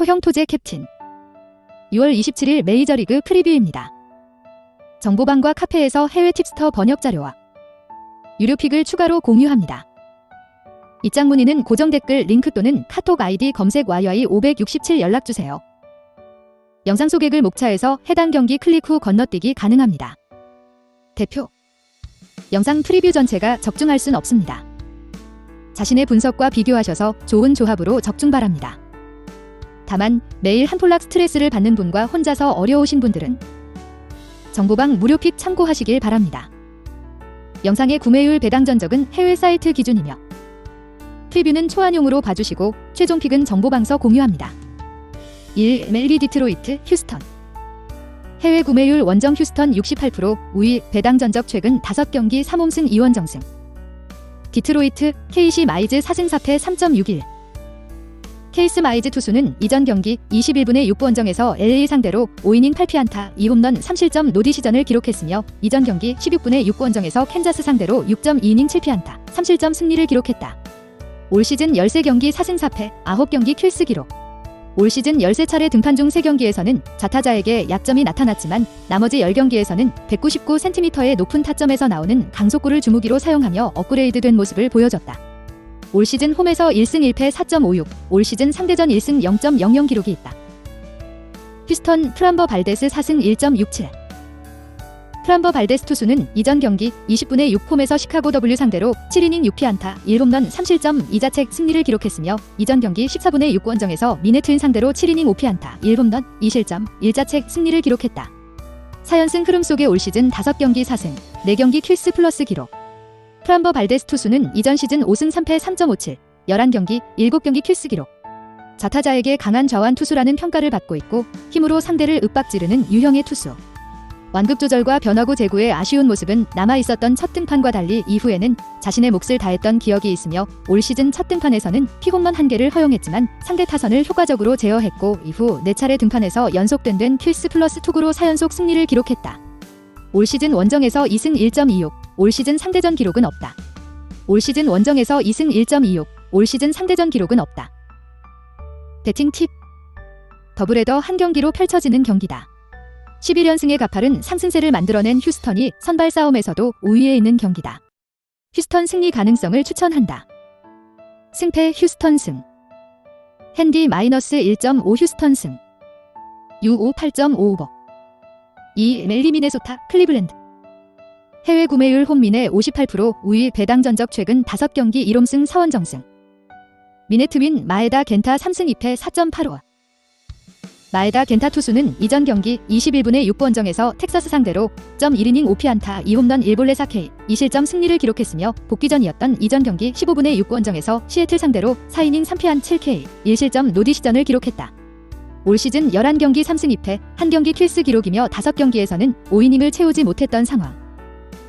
토형 토제 캡틴 6월 27일 메이저리그 프리뷰입니다. 정보방과 카페에서 해외 팁스터 번역 자료와 유료픽을 추가로 공유합니다. 입장 문의는 고정 댓글 링크 또는 카톡 아이디 검색 YY 567 연락주세요. 영상 소개글 목차에서 해당 경기 클릭 후 건너뛰기 가능합니다. 대표 영상 프리뷰 전체가 적중할 순 없습니다. 자신의 분석과 비교하셔서 좋은 조합으로 적중 바랍니다. 다만 매일 한 폴락 스트레스를 받는 분과 혼자서 어려우신 분들은 정보방 무료 픽 참고하시길 바랍니다. 영상의 구매율 배당 전적은 해외 사이트 기준이며 프리뷰는 초안용으로 봐주시고 최종 픽은 정보방서 공유합니다. 1. 멜리 디트로이트 휴스턴 해외 구매율 원정 휴스턴 68% 우위 배당 전적 최근 5경기 3홈승 2원 정승. 디트로이트 KC 마이즈 4승 4패 3.61 케이스 마이즈 투수는 이전 경기 21분의 6부 원정에서 LA 상대로 5이닝 8피안타 2홈런 3실점 노디 시전을 기록했으며 이전 경기 16분의 6부 원정에서 캔자스 상대로 6.2이닝 7피안타 3실점 승리를 기록했다. 올 시즌 13경기 4승 4패 9경기 킬스 기록 올 시즌 13차례 등판 중 3경기에서는 좌타자에게 약점이 나타났지만 나머지 10경기에서는 199cm의 높은 타점에서 나오는 강속구를 주무기로 사용하며 업그레이드된 모습을 보여줬다. 올 시즌 홈에서 1승 1패 4.56, 올 시즌 상대전 1승 0.00 기록이 있다. 휴스턴 프람버 발데스 4승 1.67 프람버 발데스 투수는 이전 경기 20분의 6홈에서 시카고 W 상대로 7이닝 6피안타 1홈런 3실점 2자책 승리를 기록했으며 이전 경기 14분의 6원정에서 미네트인 상대로 7이닝 5피안타 1홈런 2실점 1자책 승리를 기록했다. 4연승 흐름 속에 올 시즌 5경기 4승, 4경기 킬스 플러스 기록 프람버 발데스 투수는 이전 시즌 5승 3패 3.57, 11경기, 7경기 킬스 기록. 자타자에게 강한 좌완 투수라는 평가를 받고 있고 힘으로 상대를 윽박지르는 유형의 투수. 완급 조절과 변화구 제구의 아쉬운 모습은 남아 있었던 첫 등판과 달리 이후에는 자신의 몫을 다했던 기억이 있으며 올 시즌 첫 등판에서는 피홈런 한 개를 허용했지만 상대 타선을 효과적으로 제어했고 이후 4차례 등판에서 연속된 된 킬스 플러스 투구로 4연속 승리를 기록했다. 올 시즌 원정에서 2승 1.26, 올 시즌 상대전 기록은 없다. 올 시즌 원정에서 2승 1.26, 올 시즌 상대전 기록은 없다. 배팅 팁 더블헤더 한 경기로 펼쳐지는 경기다. 11연승의 가팔은 상승세를 만들어낸 휴스턴이 선발 싸움에서도 우위에 있는 경기다. 휴스턴 승리 가능성을 추천한다. 승패 휴스턴 승 핸디 마이너스 1.5 휴스턴 승 U5 8.55 2. 멜리 미네소타 클리블랜드 해외 구매율 홈민의 58% 우위 배당 전적 최근 5경기 1홈승 4원정승 미네트윈 마에다 겐타 3승 2패 4.85 마에다 겐타 투수는 이전 경기 21분의 6부원정에서 텍사스 상대로 1.1이닝 5피안타 2홈런 1볼레 4K 2실점 승리를 기록했으며 복귀전이었던 이전 경기 15분의 6부원정에서 시애틀 상대로 4이닝 3피안 7K 1실점 노디 시전을 기록했다. 올 시즌 11경기 3승 2패, 1경기 킬스 기록이며 5경기에서는 5이닝을 채우지 못했던 상황.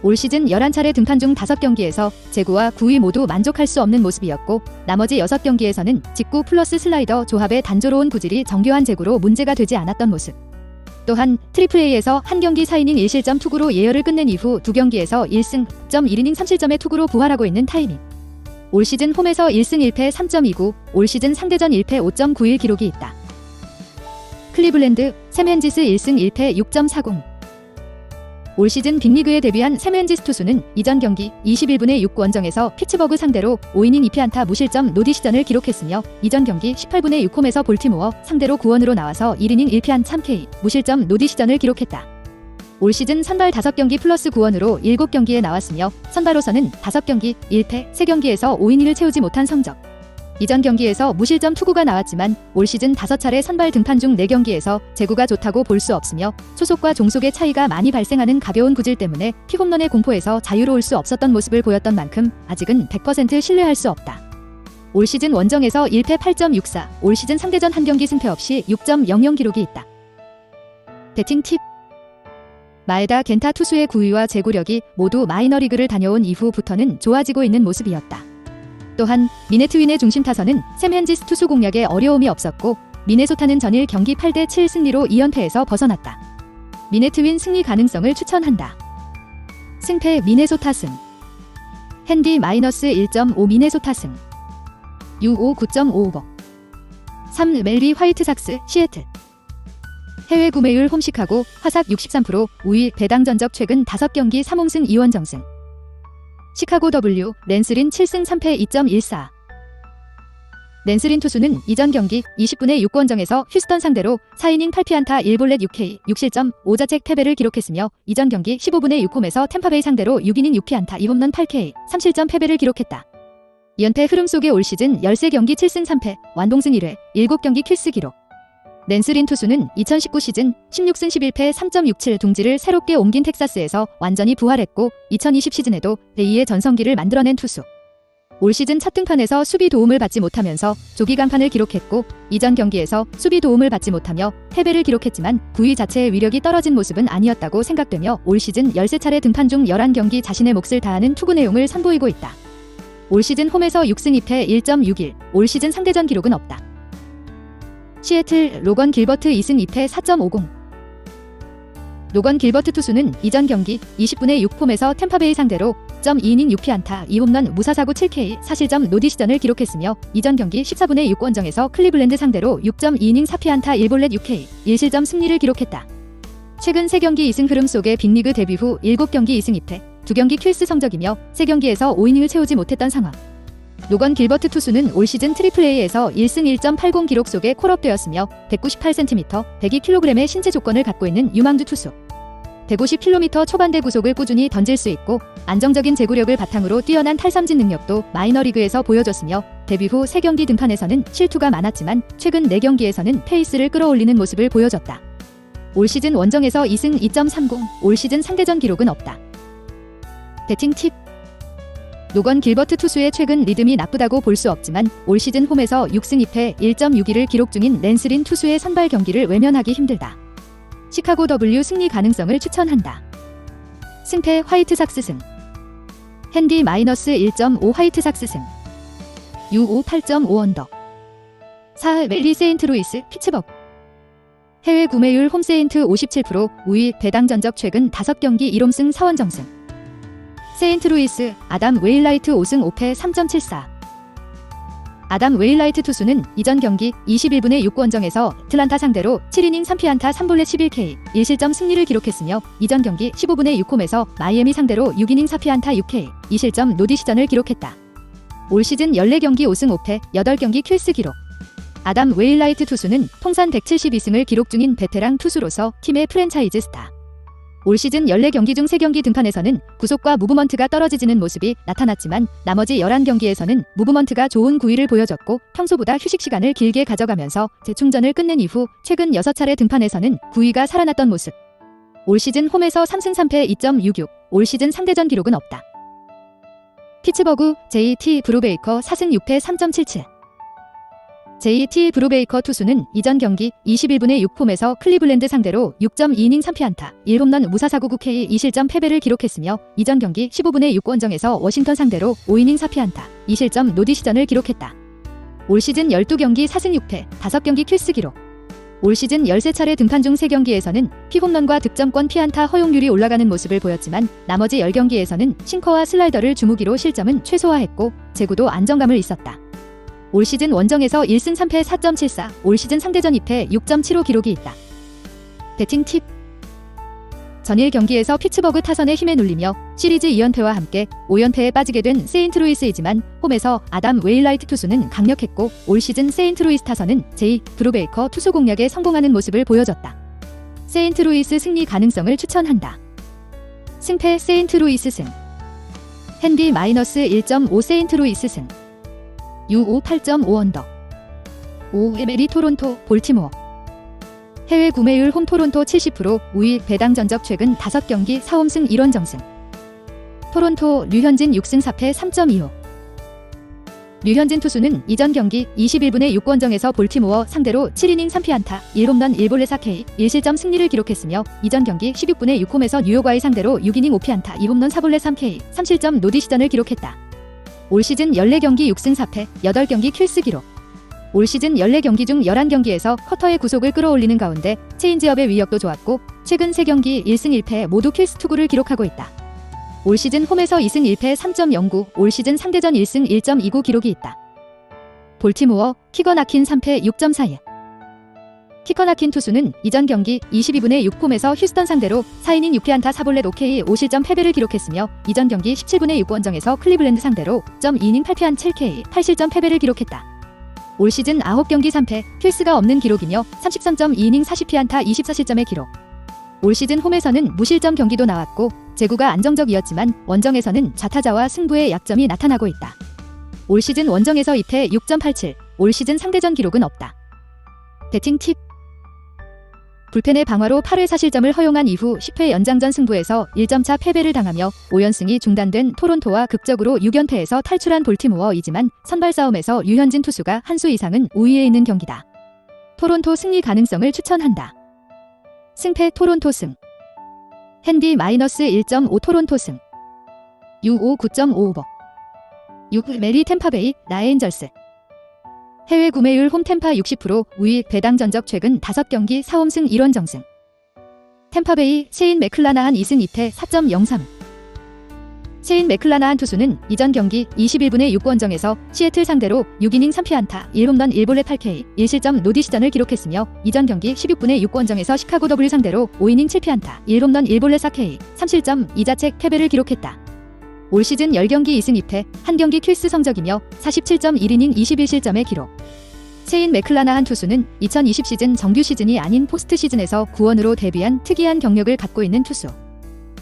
올 시즌 11차례 등판 중 5경기에서 제구와 구위 모두 만족할 수 없는 모습이었고 나머지 6경기에서는 직구 플러스 슬라이더 조합의 단조로운 구질이 정교한 제구로 문제가 되지 않았던 모습. 또한 트리플 A에서 한 경기 4이닝 1실점 투구로 예열을 끝낸 이후 두 경기에서 1승 1이닝 3실점의 투구로 부활하고 있는 타이밍. 올 시즌 홈에서 1승 1패 3.29, 올 시즌 상대전 1패 5.91 기록이 있다. 클리블랜드 세멘지스 1승 1패 6.40 올 시즌 빅리그에 데뷔한 세멘지스 투수는 이전 경기 21분의 6 원정에서 피츠버그 상대로 5이닝 2피안타 무실점 노디 시전을 기록했으며 이전 경기 18분의 6홈에서 볼티모어 상대로 9원으로 나와서 1이닝 1피안 3K 무실점 노디 시전을 기록했다. 올 시즌 선발 5경기 플러스 9원으로 7경기에 나왔으며 선발로서는 5경기 1패 3경기에서 5이닝을 채우지 못한 성적. 이전 경기에서 무실점 투구가 나왔지만 올 시즌 5차례 선발 등판 중 4경기에서 제구가 좋다고 볼 수 없으며 소속과 종속의 차이가 많이 발생하는 가벼운 구질 때문에 피홈런의 공포에서 자유로울 수 없었던 모습을 보였던 만큼 아직은 100% 신뢰할 수 없다. 올 시즌 원정에서 1패 8.64, 올 시즌 상대전 한 경기 승패 없이 6.00 기록이 있다. 배팅 팁 마에다 겐타 투수의 구위와 제구력이 모두 마이너리그를 다녀온 이후부터는 좋아지고 있는 모습이었다. 또한 미네트윈의 중심 타선은 세멘지스 투수 공략에 어려움이 없었고 미네소타는 전일 경기 8대 7 승리로 2연패에서 벗어났다. 미네트윈 승리 가능성을 추천한다. 승패 미네소타 승 핸디 마이너스 1.5 미네소타 승. U5 9.55버. 3 멜리 화이트삭스 시애틀. 해외 구매율 홈시카고 화삭 63% 우위 배당 전적 최근 5경기 3홍승 2원정승. 시카고 W 랜스린 7승 3패 2.14. 랜스린 투수는 이전 경기 20분의 6권정에서 휴스턴 상대로 4이닝 8피안타 1볼넷 6K 6실점 5자책 패배를 기록했으며 이전 경기 15분의 6홈에서 템파베이 상대로 6이닝 6피안타 2홈런 8K 3실점 패배를 기록했다. 연패 흐름 속에 올 시즌 13경기 7승 3패 완봉승 1회 7경기 킬스 기록. 랜스린 투수는 2019 시즌 16승 11패 3.67 둥지를 새롭게 옮긴 텍사스에서 완전히 부활했고 2020 시즌에도 제2의 전성기를 만들어낸 투수. 올 시즌 첫 등판에서 수비 도움을 받지 못하면서 조기 강판을 기록했고 이전 경기에서 수비 도움을 받지 못하며 패배를 기록했지만 구위 자체의 위력이 떨어진 모습은 아니었다고 생각되며 올 시즌 13차례 등판 중 11경기 자신의 몫을 다하는 투구 내용을 선보이고 있다. 올 시즌 홈에서 6승 2패 1.61, 올 시즌 상대전 기록은 없다. 시애틀 로건 길버트 2승 2패 4.50 로건 길버트 투수는 이전 경기 20분의 6폼에서 템파베이 상대로 2이닝 6피안타 2홈런 무사사구 7K 사실점 노디 시전을 기록했으며 이전 경기 14분의 6원정에서 클리블랜드 상대로 6.2이닝 4피안타 1볼넷 6K 1실점 승리를 기록했다. 최근 3경기 2승 흐름 속에 빅리그 데뷔 후 7경기 2승 2패, 2경기 킬스 성적이며 3경기에서 5이닝을 채우지 못했던 상황. 노건 길버트 투수는 올 시즌 트리플 A에서 1승 1.80 기록 속에 콜업되었으며 198cm, 102kg의 신체 조건을 갖고 있는 유망주 투수. 150km 초반대 구속을 꾸준히 던질 수 있고 안정적인 제구력을 바탕으로 뛰어난 탈삼진 능력도 마이너리그에서 보여줬으며 데뷔 후 3경기 등판에서는 실투가 많았지만 최근 4경기에서는 페이스를 끌어올리는 모습을 보여줬다. 올 시즌 원정에서 2승 2.30, 올 시즌 상대전 기록은 없다. 배팅 팁 노건 길버트 투수의 최근 리듬이 나쁘다고 볼 수 없지만 올 시즌 홈에서 6승 2패 1.61을 기록 중인 랜스린 투수의 선발 경기를 외면하기 힘들다. 시카고 W 승리 가능성을 추천한다. 승패 화이트삭스 승. 핸디 마이너스 1.5 화이트삭스 승. U5 8.5 언더. 4 멜리 세인트루이스 피츠버그. 해외 구매율 홈세인트 57% 우위 배당 전적 최근 5경기 1홈승 4원정승 세인트루이스 아담 웨일라이트 5승 5패 3.74 아담 웨일라이트 투수는 이전 경기 21분의 6원정에서 트란타 상대로 7이닝 3피안타 3볼넷 11K 1실점 승리를 기록했으며 이전 경기 15분의 6홈에서 마이애미 상대로 6이닝 4피안타 6K 2실점 노디 시전을 기록했다. 올 시즌 14경기 5승 5패 8경기 킬스 기록 아담 웨일라이트 투수는 통산 172승을 기록 중인 베테랑 투수로서 팀의 프랜차이즈 스타. 올 시즌 14경기 중 3경기 등판에서는 구속과 무브먼트가 떨어지지는 모습이 나타났지만 나머지 11경기에서는 무브먼트가 좋은 구위를 보여줬고 평소보다 휴식 시간을 길게 가져가면서 재충전을 끝낸 이후 최근 6차례 등판에서는 구위가 살아났던 모습. 올 시즌 홈에서 3승 3패 2.66, 올 시즌 상대전 기록은 없다. 피츠버그 JT 브루베이커 4승 6패 3.77 JT 브루베이커 투수는 이전 경기 21분의 6홈에서 클리블랜드 상대로 6.2이닝 3피안타 1홈런 무사사구 9K 2실점 패배를 기록했으며 이전 경기 15분의 6원정에서 워싱턴 상대로 5이닝 4피안타 2실점 노디 시전을 기록했다. 올 시즌 12경기 4승 6패 5경기 킬스 기록 올 시즌 13차례 등판 중 3경기에서는 피홈런과 득점권 피안타 허용률이 올라가는 모습을 보였지만 나머지 10경기에서는 싱커와 슬라이더를 주무기로 실점은 최소화했고 제구도 안정감을 있었다. 올 시즌 원정에서 1승 3패 4.74, 올 시즌 상대전 2패 6.75 기록이 있다. 배팅 팁 전일 경기에서 피츠버그 타선의 힘에 눌리며 시리즈 2연패와 함께 5연패에 빠지게 된 세인트루이스이지만 홈에서 아담 웨일라이트 투수는 강력했고 올 시즌 세인트루이스 타선은 제이 브루베이커 투수 공략에 성공하는 모습을 보여줬다. 세인트루이스 승리 가능성을 추천한다. 승패 세인트루이스 승 핸디 마이너스 1.5 세인트루이스 승 U5 8.5 언더. 5 에메리 토론토 볼티모어. 해외 구매율 홈 토론토 70% 우위 배당 전적 최근 5경기 4홈승 1원 정승. 토론토 류현진 6승 4패 3.25 류현진 투수는 이전 경기 21분의 6원정에서 볼티모어 상대로 7이닝 3피안타 1홈런 1볼넷 4K 1실점 승리를 기록했으며 이전 경기 16분의 6홈에서 뉴욕와의 상대로 6이닝 5피안타 2홈런 4볼넷 3K 3실점 노디시전을 기록했다. 올 시즌 14경기 6승 4패 8경기 킬스 기록 올 시즌 14경기 중 11경기에서 커터의 구속을 끌어올리는 가운데 체인지업의 위력도 좋았고 최근 3경기 1승 1패 모두 킬스 투구를 기록하고 있다. 올 시즌 홈에서 2승 1패 3.09, 올 시즌 상대전 1승 1.29 기록이 있다. 볼티모어, 키거나킨 3패 6.41. 키커나 킨 투수는 이전 경기 22분의 6폼에서 휴스턴 상대로 4이닝 6피안타 4볼넷 OK 5실점 패배를 기록했으며 이전 경기 17분의 6 원정에서 클리블랜드 상대로 점 2이닝 8피안 7K 8실점 패배를 기록했다. 올 시즌 9경기 3패, 킬스가 없는 기록이며 33.2이닝 40피안타 24실점의 기록. 올 시즌 홈에서는 무실점 경기도 나왔고 제구가 안정적이었지만 원정에서는 좌타자와 승부의 약점이 나타나고 있다. 올 시즌 원정에서 2패 6.87, 올 시즌 상대전 기록은 없다. 배팅 팁 불펜의 방화로 8회 사실점을 허용한 이후 10회 연장전 승부에서 1점차 패배를 당하며 5연승이 중단된 토론토와 극적으로 6연패에서 탈출한 볼티모어이지만 선발 싸움에서 유현진 투수가 한 수 이상은 우위에 있는 경기다. 토론토 승리 가능성을 추천한다. 승패 토론토 승 핸디 마이너스 1.5 토론토 승 U5 9.55 6 메리 템파베이 라엔절스 해외 구매율 홈 템파 60% 우위 배당 전적 최근 5경기 4홈승 1원 정승 템파베이 셰인 맥클라나한 2승 2패 4.03 셰인 맥클라나한 투수는 이전 경기 21분의 6원정에서 시애틀 상대로 6이닝 3피 안타 1홈런 1볼넷 8K 1실점 노디 시전을 기록했으며 이전 경기 16분의 6원정에서 시카고 더블 상대로 5이닝 7피 안타 1홈런 1볼넷 4K 3실점 2자책 패배를 기록했다. 올 시즌 10경기 2승 2패, 한 경기 킬스 성적이며 47.1이닝 21실점의 기록. 체인 맥클라나한 투수는 2020 시즌 정규 시즌이 아닌 포스트 시즌에서 구원으로 데뷔한 특이한 경력을 갖고 있는 투수.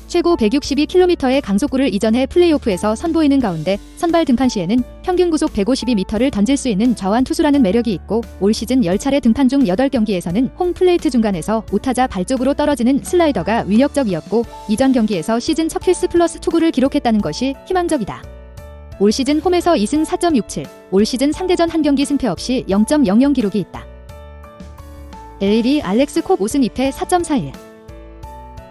최고 162km의 강속구를 이전해 플레이오프에서 선보이는 가운데 선발 등판 시에는 평균 구속 152m를 던질 수 있는 좌완 투수라는 매력이 있고 올 시즌 10차례 등판 중 8경기에서는 홈 플레이트 중간에서 우타자 발 쪽으로 떨어지는 슬라이더가 위력적이었고 이전 경기에서 시즌 첫 킬스 플러스 투구를 기록했다는 것이 희망적이다. 올 시즌 홈에서 2승 4.67, 올 시즌 상대전 한 경기 승패 없이 0.00 기록이 있다. LA 알렉스 콥 5승 2패 4.41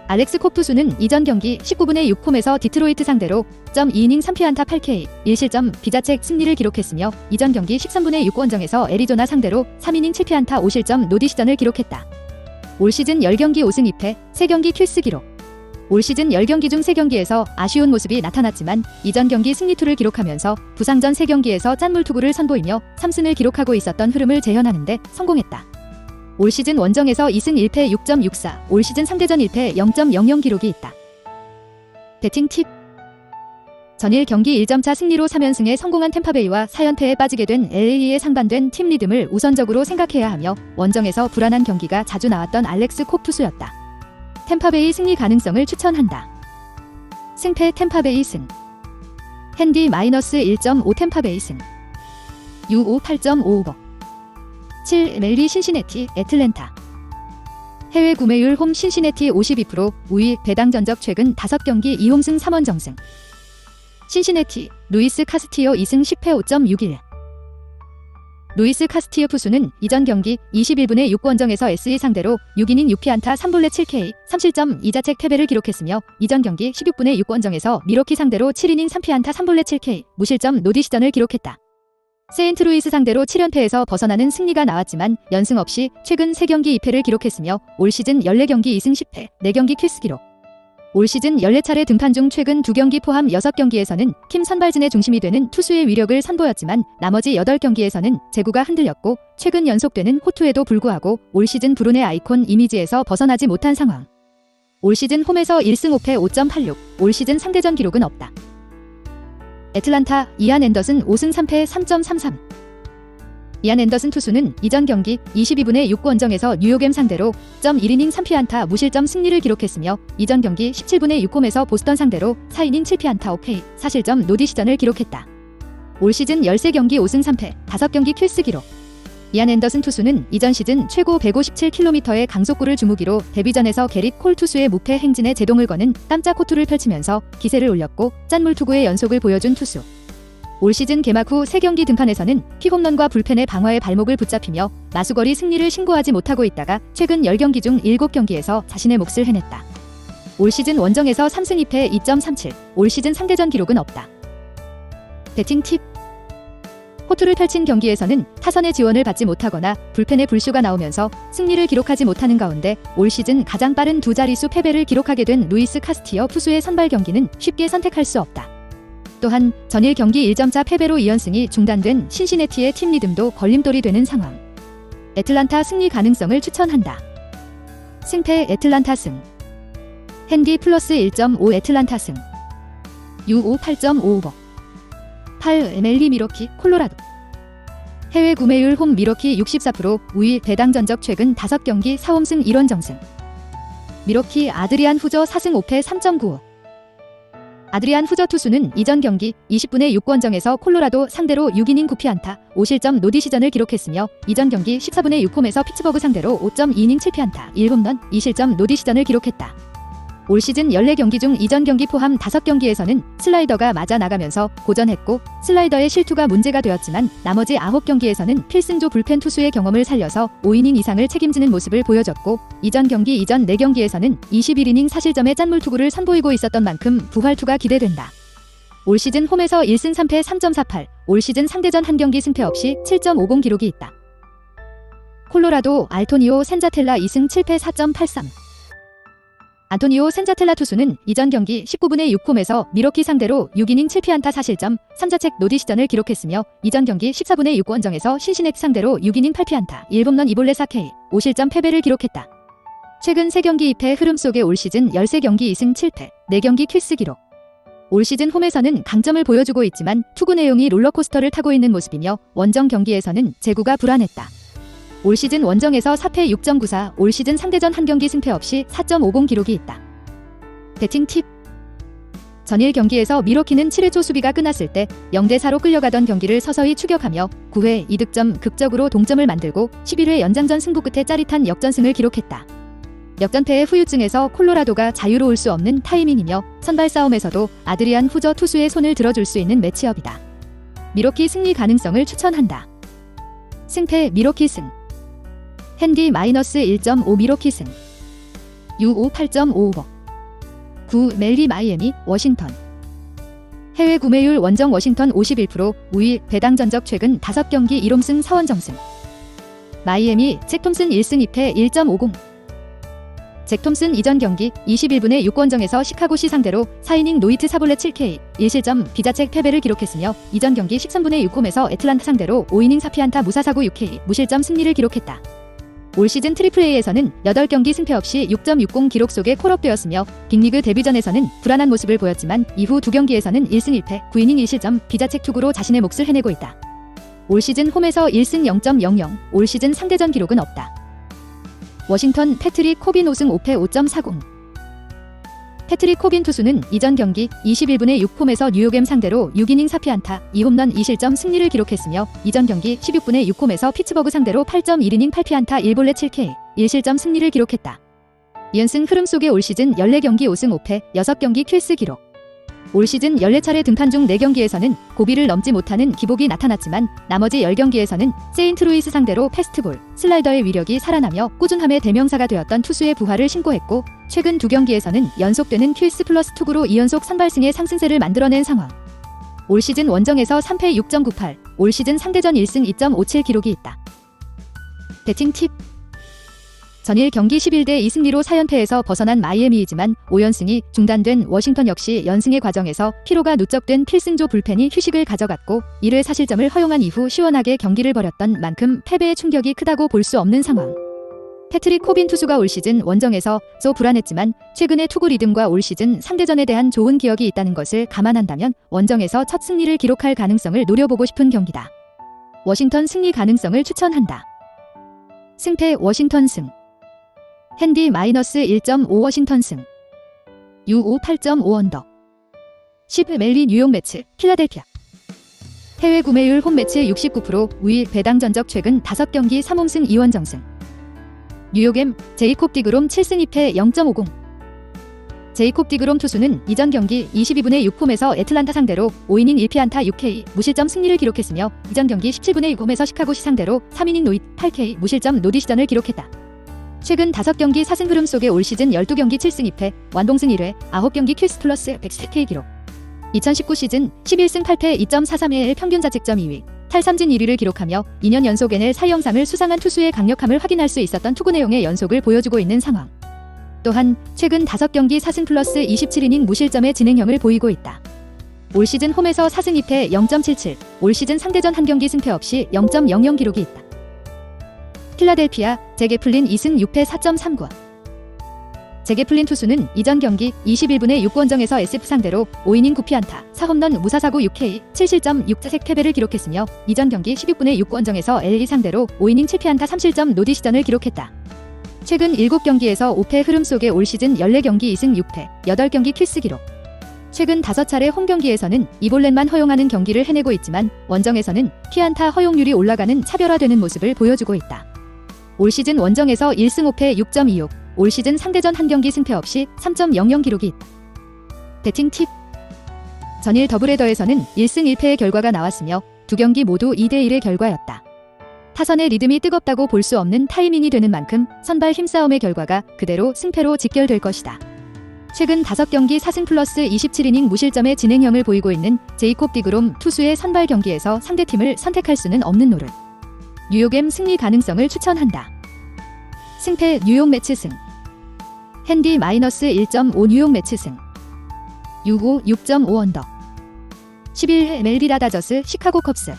알렉스 콥 투수는 이전 경기 19분의 6홈에서 디트로이트 상대로 점 2이닝 3피안타 8K 1실점 비자책 승리를 기록했으며 이전 경기 13분의 6 원정에서 애리조나 상대로 3이닝 7피안타 5실점 노디 시전을 기록했다. 올 시즌 10경기 5승 2패 3경기 킬스 기록 올 시즌 10경기 중 3경기에서 아쉬운 모습이 나타났지만 이전 경기 승리투를 기록하면서 부상전 3경기에서 짠물 투구를 선보이며 3승을 기록하고 있었던 흐름을 재현하는 데 성공했다. 올 시즌 원정에서 2승 1패 6.64, 올 시즌 상대전 1패 0.00 기록이 있다. 배팅 팁 전일 경기 1점차 승리로 3연승에 성공한 템파베이와 4연패에 빠지게 된 LA의 상반된 팀 리듬을 우선적으로 생각해야 하며 원정에서 불안한 경기가 자주 나왔던 알렉스 콥 투수였다. 템파베이 승리 가능성을 추천한다. 승패 템파베이 승 핸디 마이너스 1.5 템파베이 승 U5 8.55 7 멜리 신시내티 애틀랜타. 해외 구매율 홈 신시내티 52% 우위 배당 전적 최근 5경기 2홈승 3원 정승. 신시내티 루이스 카스티어 2승 10패 5.61 루이스 카스티어 푸수는 이전 경기 21분의 6원정에서 SE 상대로 6이닝 6피 안타 3볼넷 7K 3실점 2자책 패배를 기록했으며 이전 경기 16분의 6원정에서 미로키 상대로 7이닝 3피 안타 3볼넷 7K 무실점 노디 시전을 기록했다. 세인트루이스 상대로 7연패에서 벗어나는 승리가 나왔지만 연승 없이 최근 3경기 2패를 기록했으며 올 시즌 14경기 2승 10패, 4경기 킬스 기록. 올 시즌 14차례 등판 중 최근 2경기 포함 6경기에서는 팀 선발진의 중심이 되는 투수의 위력을 선보였지만 나머지 8경기에서는 제구가 흔들렸고 최근 연속되는 호투에도 불구하고 올 시즌 불운의 아이콘 이미지에서 벗어나지 못한 상황. 올 시즌 홈에서 1승 5패 5.86, 올 시즌 상대전 기록은 없다. 애틀란타 이안 앤더슨 5승 3패 3.33 이안 앤더슨 투수는 이전 경기 22분의 6원정에서 뉴욕엠 상대로 점 1이닝 3피안타 무실점 승리를 기록했으며 이전 경기 17분의 6홈에서 보스턴 상대로 4이닝 7피안타 5페이 4실점 노디 시전을 기록했다. 올 시즌 13경기 5승 3패 5경기 킬스 기록 이안 앤더슨 투수는 이전 시즌 최고 157km의 강속구를 주무기로 데뷔전에서 게릿 콜 투수의 무패 행진에 제동을 거는 깜짝 호투를 펼치면서 기세를 올렸고 짠물 투구의 연속을 보여준 투수. 올 시즌 개막 후 3경기 등판에서는 피홈런과 불펜의 방어에 발목을 붙잡히며 마수거리 승리를 신고하지 못하고 있다가 최근 10경기 중 7경기에서 자신의 몫을 해냈다. 올 시즌 원정에서 3승 2패 2.37, 올 시즌 상대전 기록은 없다. 배팅 팁 호투를 펼친 경기에서는 타선의 지원을 받지 못하거나 불펜의 불쇼가 나오면서 승리를 기록하지 못하는 가운데 올 시즌 가장 빠른 두 자릿수 패배를 기록하게 된 루이스 카스티어 투수의 선발 경기는 쉽게 선택할 수 없다. 또한 전일 경기 1점차 패배로 2연승이 중단된 신시내티의 팀 리듬도 걸림돌이 되는 상황. 애틀란타 승리 가능성을 추천한다. 승패 애틀란타 승. 핸디 플러스 1.5 애틀란타 승. U5 8.55. 8 MLB 미러키 콜로라도. 해외 구매율 홈 미러키 64% 우위 배당 전적 최근 5경기 4홈승 1원 정승. 미러키 아드리안 후저 4승 5패 3.95. 아드리안 후저 투수는 이전 경기 20분의 6권정에서 콜로라도 상대로 6이닝 9피안타 5실점 노디 시전을 기록했으며 이전 경기 14분의 6홈에서 피츠버그 상대로 5.2이닝 7피안타 1홈런 2실점 노디 시전을 기록했다. 올 시즌 14경기 중 이전 경기 포함 5경기에서는 슬라이더가 맞아 나가면서 고전했고 슬라이더의 실투가 문제가 되었지만 나머지 9경기에서는 필승조 불펜 투수의 경험을 살려서 5이닝 이상을 책임지는 모습을 보여줬고 이전 경기 이전 4경기에서는 21이닝 사실점의 짠물 투구를 선보이고 있었던 만큼 부활투가 기대된다. 올 시즌 홈에서 1승 3패 3.48, 올 시즌 상대전 한 경기 승패 없이 7.50 기록이 있다. 콜로라도 알토니오 센자텔라 2승 7패 4.83 안토니오 센자텔라 투수는 이전 경기 19분의 6홈에서 미러키 상대로 6이닝 7피안타 사실점 3자책 노디 시전을 기록했으며 이전 경기 14분의 6 원정에서 신시넥 상대로 6이닝 8피안타 1홈런 2볼레 4K 5실점 패배를 기록했다. 최근 3경기 2패 흐름 속에 올 시즌 13경기 2승 7패 4경기 퀴스 기록 올 시즌 홈에서는 강점을 보여주고 있지만 투구 내용이 롤러코스터를 타고 있는 모습이며 원정 경기에서는 제구가 불안했다. 올 시즌 원정에서 4패 6.94, 올 시즌 상대전 한 경기 승패 없이 4.50 기록이 있다. 배팅 팁 전일 경기에서 미로키는 7회 초 수비가 끝났을 때 0대4로 끌려가던 경기를 서서히 추격하며 9회 2득점 극적으로 동점을 만들고 11회 연장전 승부 끝에 짜릿한 역전승을 기록했다. 역전패의 후유증에서 콜로라도가 자유로울 수 없는 타이밍이며 선발 싸움에서도 아드리안 후저 투수의 손을 들어줄 수 있는 매치업이다. 미로키 승리 가능성을 추천한다. 승패 미로키 승 핸디 마이너스 1.5 미로키 승 U5 8.55 9 멜리 마이애미 워싱턴. 해외 구매율 원정 워싱턴 51% 우위 배당 전적 최근 5경기 1홈승 4원정승. 마이애미 잭 톰슨 1승 2패 1.50 잭 톰슨 이전 경기 21분의 6권정에서 시카고 시 상대로 4이닝 노이트 사볼레 7K 1실점 비자책 패배를 기록했으며 이전 경기 13분의 6홈에서 애틀란타 상대로 5이닝 4피안타 무사사구 6K 무실점 승리를 기록했다. 올 시즌 트리플 A에서는 8경기 승패 없이 6.60 기록 속에 콜업되었으며 빅리그 데뷔전에서는 불안한 모습을 보였지만 이후 두 경기에서는 1승 1패 9이닝 1실점 비자책 투구로 자신의 몫을 해내고 있다. 올 시즌 홈에서 1승 0.00, 올 시즌 상대전 기록은 없다. 워싱턴 패트릭 코빈 5승 5패 5.40 패트릭 코빈 투수는 이전 경기 21분의 6홈에서 뉴욕엠 상대로 6이닝 4피안타 2홈런 2실점 승리를 기록했으며 이전 경기 16분의 6홈에서 피츠버그 상대로 8.1이닝 8피안타 1볼레 7K 1실점 승리를 기록했다. 이연승 흐름 속에 올 시즌 14경기 5승 5패 6경기 퀴스 기록 올 시즌 14차례 등판 중 4경기에서는 고비를 넘지 못하는 기복이 나타났지만 나머지 10경기에서는 세인트루이스 상대로 패스트볼, 슬라이더의 위력이 살아나며 꾸준함의 대명사가 되었던 투수의 부활을 신고했고 최근 두 경기에서는 연속되는 퀴스 플러스 투구로 2연속 선발승의 상승세를 만들어낸 상황. 올 시즌 원정에서 3패 6.98, 올 시즌 상대전 1승 2.57 기록이 있다. 배팅 팁 전일 경기 11대 2승리로 4연패에서 벗어난 마이애미이지만 5연승이 중단된 워싱턴 역시 연승의 과정에서 피로가 누적된 필승조 불펜이 휴식을 가져갔고 1회 사실점을 허용한 이후 시원하게 경기를 벌였던 만큼 패배의 충격이 크다고 볼 수 없는 상황. 패트릭 코빈 투수가 올 시즌 원정에서 쏘 불안했지만 최근의 투구 리듬과 올 시즌 상대전에 대한 좋은 기억이 있다는 것을 감안한다면 원정에서 첫 승리를 기록할 가능성을 노려보고 싶은 경기다. 워싱턴 승리 가능성을 추천한다. 승패 워싱턴 승 핸디 마이너스 1.5 워싱턴 승. U5 8.5 언더 10 멜리 뉴욕 매치 필라델피아. 해외 구매율 홈 매치 69% 우위 배당 전적 최근 5경기 3홈승 2원정승. 뉴욕엠 제이콥 디그롬 7승 2패 0.50 제이콥 디그롬 투수는 이전 경기 22분의 6홈에서 애틀란타 상대로 5이닝 1피안타 6K 무실점 승리를 기록했으며 이전 경기 17분의 6홈에서 시카고 시 상대로 3이닝 노잇 8K 무실점 노디시전을 기록했다. 최근 5경기 4승 흐름 속에 올 시즌 12경기 7승 2패, 완봉승 1회, 9경기 퀴스 플러스 110K 기록. 2019 시즌 11승 8패 2.43의 평균 자책점 2위, 탈삼진 1위를 기록하며 2년 연속 NL 사 영상을 수상한 투수의 강력함을 확인할 수 있었던 투구 내용의 연속을 보여주고 있는 상황. 또한 최근 5경기 4승 플러스 27이닝 무실점의 진행형을 보이고 있다. 올 시즌 홈에서 4승 2패 0.77, 올 시즌 상대전 한 경기 승패 없이 0.00 기록이 있다. 필라델피아 제게플린 2승 6패 4.39. 제게플린 투수는 이전 경기 21분의 6원정에서 SF 상대로 5이닝 9피안타, 4홈런 무사사구 6K, 7실점 6자색 패배를 기록했으며 이전 경기 16분의 6원정에서 LE 상대로 5이닝 7피안타 3실점 노디 시전을 기록했다. 최근 7경기에서 5패 흐름 속에 올 시즌 14경기 2승 6패, 8경기 킬스 기록. 최근 5차례 홈 경기에서는 이볼렛만 허용하는 경기를 해내고 있지만 원정에서는 피안타 허용률이 올라가는 차별화되는 모습을 보여주고 있다. 올 시즌 원정에서 1승 5패 6.26, 올 시즌 상대전 한 경기 승패 없이 3.00 기록이. 배팅 팁 전일 더블헤더에서는 1승 1패의 결과가 나왔으며 두 경기 모두 2대1의 결과였다. 타선의 리듬이 뜨겁다고 볼 수 없는 타이밍이 되는 만큼 선발 힘싸움의 결과가 그대로 승패로 직결될 것이다. 최근 5경기 4승 플러스 27이닝 무실점의 진행형을 보이고 있는 제이콥 디그롬 투수의 선발 경기에서 상대팀을 선택할 수는 없는 노릇. 뉴욕엠 승리 가능성을 추천한다. 승패 뉴욕 매치 승. 핸디 마이너스 1.5 뉴욕 매치 승. 6호 6.5 언더. 11 멜비라 다저스 시카고 컵스.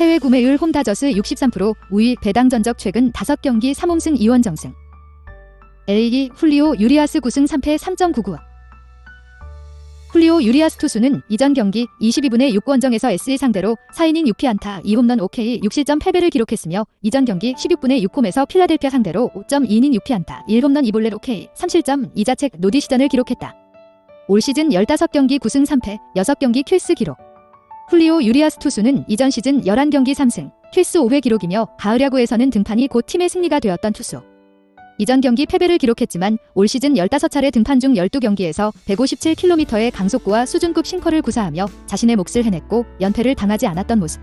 해외 구매율 홈 다저스 63% 우위 배당 전적 최근 5경기 3홈승 2원 정승. LG 훌리오 유리아스 9승 3패 3.99. 훌리오 유리아스 투수는 이전 경기 22분의 6원정에서 SE 상대로 4이닝 6피안타 2홈런 OK 6실점 패배를 기록했으며 이전 경기 16분의 6홈에서 필라델피아 상대로 5.2이닝 6피안타 1홈런 2볼넷 OK 3실점 2자책 노디 시전을 기록했다. 올 시즌 15경기 9승 3패 6경기 킬스 기록. 훌리오 유리아스 투수는 이전 시즌 11경기 3승, 킬스 5회 기록이며 가을 야구에서는 등판이 곧 팀의 승리가 되었던 투수. 이전 경기 패배를 기록했지만 올 시즌 15차례 등판 중 12경기에서 157km의 강속구와 수준급 싱커를 구사하며 자신의 몫을 해냈고 연패를 당하지 않았던 모습.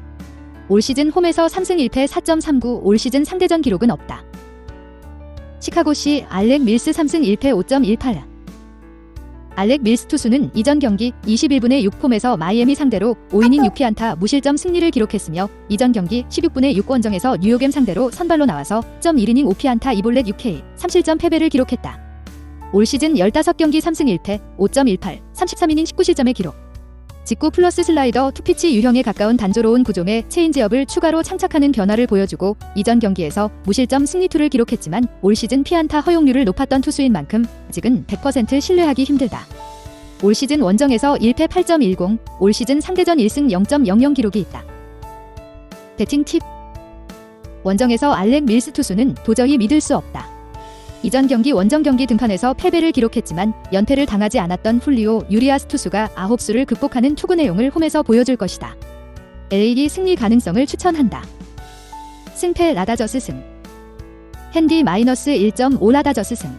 올 시즌 홈에서 3승 1패 4.39, 올 시즌 상대전 기록은 없다. 시카고시 알렉 밀스 3승 1패 5.18. 알렉 밀스 투수는 이전 경기 21분의 6홈에서 마이애미 상대로 5이닝 6피안타 무실점 승리를 기록했으며 이전 경기 16분의 6 원정에서 뉴욕엠 상대로 선발로 나와서 1.1이닝 5피안타 2볼넷 6K 3실점 패배를 기록했다. 올 시즌 15경기 3승 1패 5.18 33이닝 19실점의 기록. 직구 플러스 슬라이더 투피치 유형에 가까운 단조로운 구종의 체인지업을 추가로 장착하는 변화를 보여주고 이전 경기에서 무실점 승리투를 기록했지만 올 시즌 피안타 허용률을 높았던 투수인 만큼 아직은 100% 신뢰하기 힘들다. 올 시즌 원정에서 1패 8.10, 올 시즌 상대전 1승 0.00 기록이 있다. 배팅 팁 원정에서 알렉 밀스 투수는 도저히 믿을 수 없다. 이전 경기 원정 경기 등판에서 패배를 기록했지만 연패를 당하지 않았던 훌리오 유리아스 투수가 9수를 극복하는 투구 내용을 홈에서 보여줄 것이다. LAD 승리 가능성을 추천한다. 승패 라다저스 승. 핸디 마이너스 1.5 라다저스 승.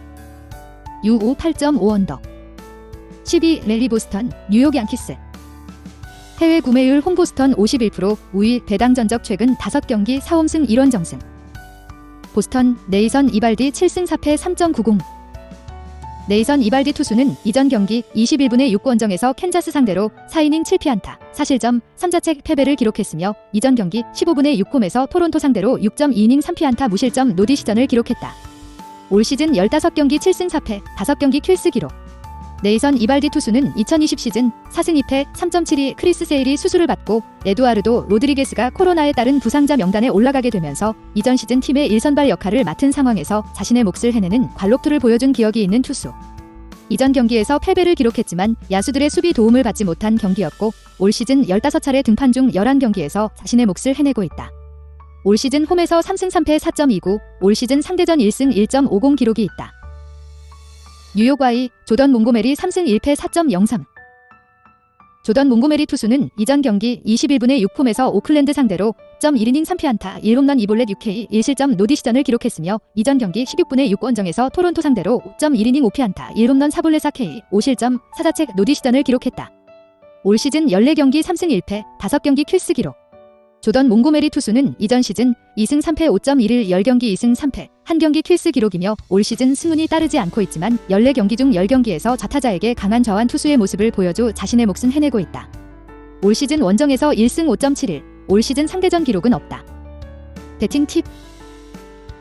U5 8.5 언더 12 랠리 보스턴 뉴욕 양키스. 해외 구매율 홈 보스턴 51% 우위 배당 전적 최근 5경기 4홈승 1원 정승 보스턴 네이선 이발디 7승 4패 3.90 네이선 이발디 투수는 이전 경기 21분의 6원정에서 캔자스 상대로 4이닝 7피안타 4실점 3자책 패배를 기록했으며 이전 경기 15분의 6홈에서 토론토 상대로 6.2이닝 3피안타 무실점 노디 시전을 기록했다. 올 시즌 15경기 7승 4패 5경기 킬스 기록 네이선 이발디 투수는 2020 시즌 4승 2패 3.72 크리스 세일이 수술을 받고 에두아르도 로드리게스가 코로나에 따른 부상자 명단에 올라가게 되면서 이전 시즌 팀의 1선발 역할을 맡은 상황에서 자신의 몫을 해내는 관록투를 보여준 기억이 있는 투수. 이전 경기에서 패배를 기록했지만 야수들의 수비 도움을 받지 못한 경기였고 올 시즌 15차례 등판 중 11경기에서 자신의 몫을 해내고 있다. 올 시즌 홈에서 3승 3패 4.29, 올 시즌 상대전 1승 1.50 기록이 있다. 뉴욕 와이 조던 몽고메리 3승 1패 4.03 조던 몽고메리 투수는 이전 경기 21분의 6홈에서 오클랜드 상대로 1.1이닝 3피안타 1홈런 2볼넷 6K 1실점 노디시전을 기록했으며 이전 경기 16분의 6원정에서 토론토 상대로 5.1이닝 5피안타 1홈런 4볼넷 4K 5실점 4자책 노디시전을 기록했다. 올 시즌 14경기 3승 1패 5경기 킬스 기록 조던 몽고메리 투수는 이전 시즌 2승 3패 5.11 10경기 2승 3패 한 경기 킬스 기록이며 올 시즌 승운이 따르지 않고 있지만 14경기 중 10경기에서 좌타자에게 강한 저한 투수의 모습을 보여줘 자신의 몫은 해내고 있다. 올 시즌 원정에서 1승 5.71, 올 시즌 상대전 기록은 없다. 배팅 팁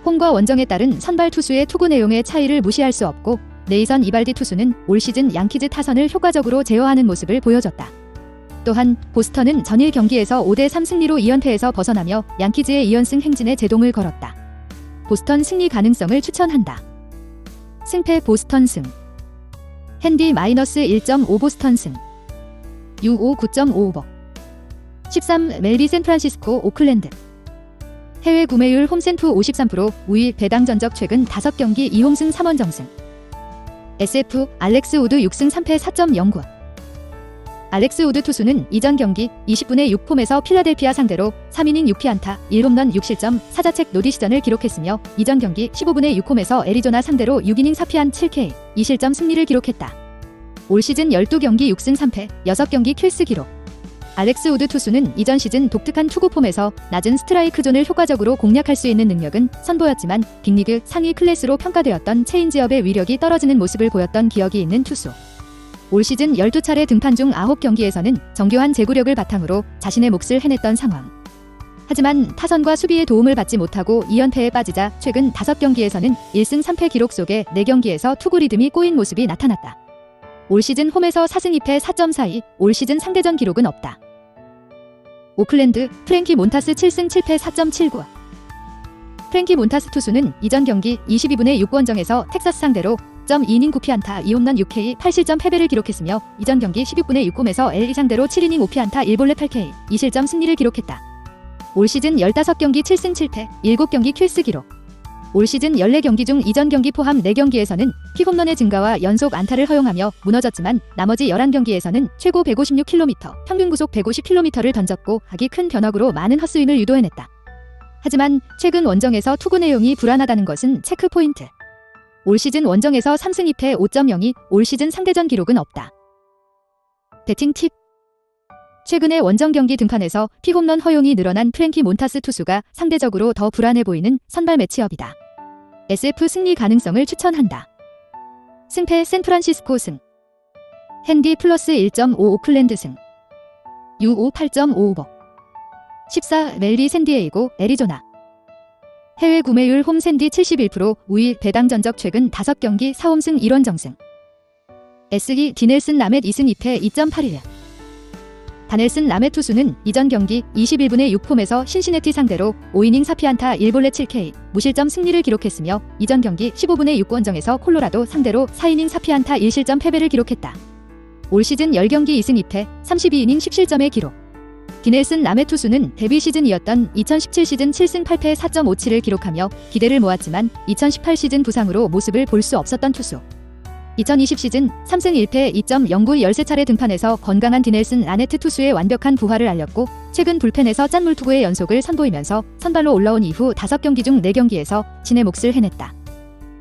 홈과 원정에 따른 선발 투수의 투구 내용의 차이를 무시할 수 없고 네이선 이발디 투수는 올 시즌 양키즈 타선을 효과적으로 제어하는 모습을 보여줬다. 또한 보스턴은 전일 경기에서 5대 3 승리로 2연패에서 벗어나며 양키즈의 2연승 행진에 제동을 걸었다. 보스턴 승리 가능성을 추천한다. 승패 보스턴 승. 핸디 마이너스 1.5 보스턴 승. U5 9.55 13 멜비 샌프란시스코 오클랜드. 해외 구매율 홈센투 53% 우위 배당 전적 최근 5경기 2홈승 3원정승. SF 알렉스 우드 6승 3패 4.09 알렉스 우드 투수는 이전 경기 20분의 6폼에서 필라델피아 상대로 3이닝 6피안타 1홈런 6실점 4자책 노디 시전을 기록했으며 이전 경기 15분의 6홈에서 애리조나 상대로 6이닝 4피안 7K 2실점 승리를 기록했다. 올 시즌 12경기 6승 3패 6경기 킬스 기록 알렉스 우드 투수는 이전 시즌 독특한 투구 폼에서 낮은 스트라이크 존을 효과적으로 공략할 수 있는 능력은 선보였지만 빅리그 상위 클래스로 평가되었던 체인지업의 위력이 떨어지는 모습을 보였던 기억이 있는 투수. 올 시즌 12차례 등판 중 9경기에서는 정교한 제구력을 바탕으로 자신의 몫을 해냈던 상황. 하지만 타선과 수비의 도움을 받지 못하고 2연패에 빠지자 최근 5경기에서는 1승 3패 기록 속에 4경기에서 투구 리듬이 꼬인 모습이 나타났다. 올 시즌 홈에서 4승 2패 4.42, 올 시즌 상대전 기록은 없다. 오클랜드 프랭키 몬타스 7승 7패 4.79. 프랭키 몬타스 투수는 이전 경기 22분의 6원정에서 텍사스 상대로 0.2이닝 9피안타 2홈런 6K 8실점 패배를 기록했으며 이전 경기 16분의 6홈에서 LA 상대로 7이닝 5피안타 1볼넷 8K 2실점 승리를 기록했다. 올 시즌 15경기 7승 7패 7경기 킬스 기록. 올 시즌 14경기 중 이전 경기 포함 4경기에서는 픽홈런의 증가와 연속 안타를 허용하며 무너졌지만 나머지 11경기에서는 최고 156km, 평균 구속 150km를 던졌고 하기 큰 변화구로 많은 헛스윙을 유도해냈다. 하지만 최근 원정에서 투구 내용이 불안하다는 것은 체크 포인트. 올 시즌 원정에서 3승 2패 5.02, 올 시즌 상대전 기록은 없다. 배팅 팁 최근의 원정 경기 등판에서 피홈런 허용이 늘어난 프랭키 몬타스 투수가 상대적으로 더 불안해 보이는 선발 매치업이다. SF 승리 가능성을 추천한다. 승패 샌프란시스코 승 핸디 플러스 1.5 오클랜드 승 U5 8.55 14 멜리 샌디에이고 애리조나 해외 구매율 홈 샌디 71% 우위 배당 전적 최근 5경기 4홈승 1원 정승 SE 디넬슨 라멧 2승 2패 2.81 다넬슨 라메 투수는 이전 경기 21분의 6폼에서 신시내티 상대로 5이닝 4피안타 1볼넷 7K 무실점 승리를 기록했으며 이전 경기 15분의 6원정에서 콜로라도 상대로 4이닝 4피안타 1실점 패배를 기록했다. 올 시즌 10경기 2승 2패 32이닝 10실점의 기록. 디넬슨 라메 투수는 데뷔 시즌이었던 2017 시즌 7승 8패 4.57을 기록하며 기대를 모았지만 2018 시즌 부상으로 모습을 볼 수 없었던 투수. 2020 시즌 3승 1패 2.09 13차례 등판에서 건강한 디넬슨 라네트 투수의 완벽한 부활을 알렸고 최근 불펜에서 짠물 투구의 연속을 선보이면서 선발로 올라온 이후 5경기 중 4경기에서 진의 몫을 해냈다.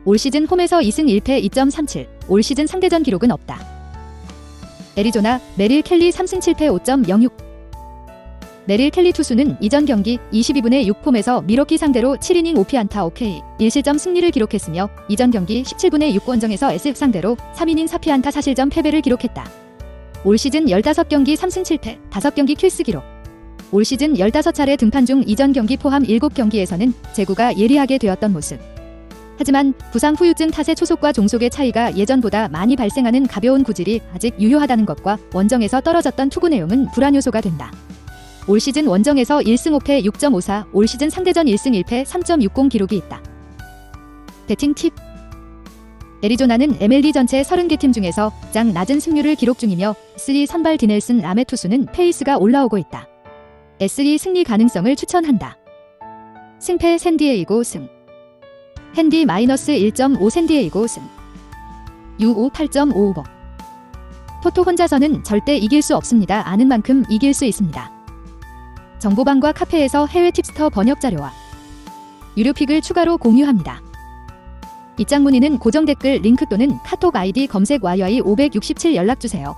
올 시즌 홈에서 2승 1패 2.37, 올 시즌 상대전 기록은 없다. 애리조나 메릴 켈리 3승 7패 5.06 메릴 켈리 투수는 이전 경기 22분의 6폼에서 미러키 상대로 7이닝 5피안타 5K 1실점 승리를 기록했으며 이전 경기 17분의 6원정에서 SF 상대로 3이닝 4피안타 4실점 패배를 기록했다. 올 시즌 15경기 3승 7패 5경기 킬스 기록 올 시즌 15차례 등판 중 이전 경기 포함 7경기에서는 제구가 예리하게 되었던 모습. 하지만 부상 후유증 탓의 초속과 종속의 차이가 예전보다 많이 발생하는 가벼운 구질이 아직 유효하다는 것과 원정에서 떨어졌던 투구 내용은 불안 요소가 된다. 올 시즌 원정에서 1승 5패 6.54, 올 시즌 상대전 1승 1패 3.60 기록이 있다. 배팅 팁 애리조나는 MLB 전체 30개 팀 중에서 가장 낮은 승률을 기록 중이며 S2 선발 디넬슨 라메 투수는 페이스가 올라오고 있다. S2 승리 가능성을 추천한다. 승패 샌디에이고 승 핸디 마이너스 1.5 샌디에이고 승 U5 8.55 토토 혼자서는 절대 이길 수 없습니다. 아는 만큼 이길 수 있습니다. 정보방과 카페에서 해외 팁스터 번역 자료와 유료 픽을 추가로 공유합니다. 입장 문의는 고정 댓글 링크 또는 카톡 아이디 검색 YY567 연락 주세요.